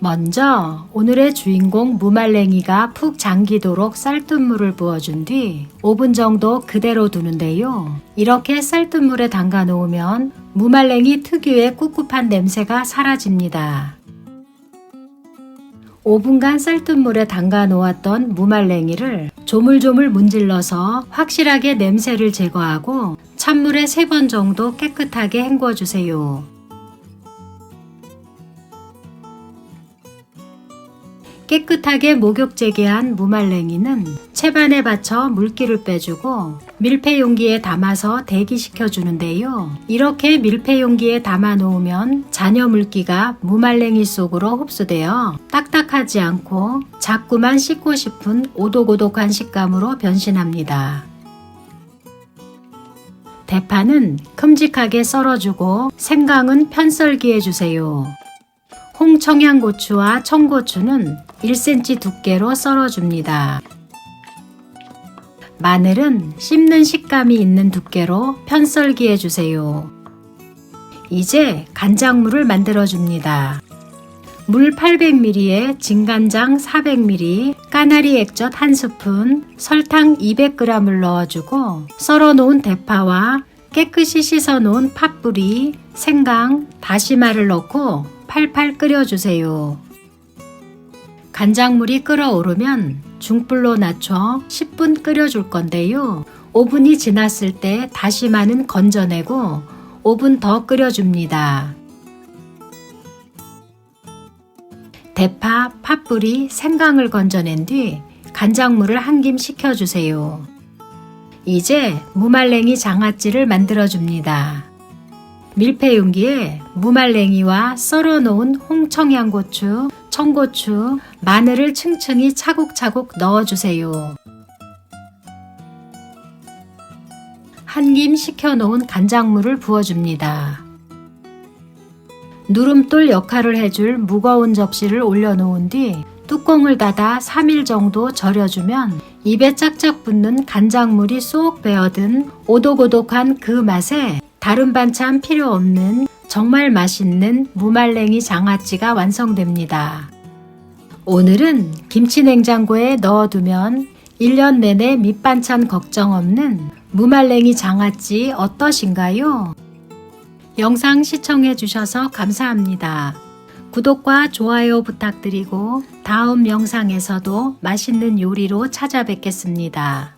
먼저 오늘의 주인공 무말랭이가 푹 잠기도록 쌀뜨물을 부어준 뒤 5분 정도 그대로 두는데요. 이렇게 쌀뜨물에 담가 놓으면 무말랭이 특유의 꿉꿉한 냄새가 사라집니다. 5분간 쌀뜨물에 담가 놓았던 무말랭이를 조물조물 문질러서 확실하게 냄새를 제거하고 찬물에 3번 정도 깨끗하게 헹궈 주세요. 깨끗하게 목욕 재개한 무말랭이는 채반에 받쳐 물기를 빼주고 밀폐 용기에 담아서 대기시켜 주는데요. 이렇게 밀폐 용기에 담아 놓으면 잔여 물기가 무말랭이 속으로 흡수되어 딱딱하지 않고 자꾸만 씻고 싶은 오독오독한 식감으로 변신합니다. 대파는 큼직하게 썰어주고 생강은 편썰기해 주세요. 홍청양고추와 청고추는 1cm 두께로 썰어줍니다. 마늘은 씹는 식감이 있는 두께로 편썰기 해 주세요. 이제 간장물을 만들어 줍니다. 물 800ml에 진간장 400ml, 까나리 액젓 1스푼, 설탕 200g을 넣어주고 썰어 놓은 대파와 깨끗이 씻어 놓은 팥뿌리, 생강, 다시마를 넣고 팔팔 끓여주세요. 간장물이 끓어오르면 중불로 낮춰 10분 끓여줄 건데요. 5분이 지났을 때 다시마는 건져내고 5분 더 끓여줍니다. 대파, 팥뿌리, 생강을 건져낸 뒤 간장물을 한 김 식혀주세요. 이제 무말랭이 장아찌를 만들어줍니다. 밀폐 용기에 무말랭이와 썰어 놓은 홍청양고추, 청고추, 마늘을 층층이 차곡차곡 넣어주세요. 한 김 식혀 놓은 간장물을 부어줍니다. 누름돌 역할을 해줄 무거운 접시를 올려놓은 뒤 뚜껑을 닫아 3일 정도 절여주면 입에 짝짝 붙는 간장물이 쏙 배어든 오독오독한 그 맛에 다른 반찬 필요 없는 정말 맛있는 무말랭이 장아찌가 완성됩니다. 오늘은 김치 냉장고에 넣어두면 1년 내내 밑반찬 걱정 없는 무말랭이 장아찌 어떠신가요? 영상 시청해 주셔서 감사합니다. 구독과 좋아요 부탁드리고 다음 영상에서도 맛있는 요리로 찾아뵙겠습니다.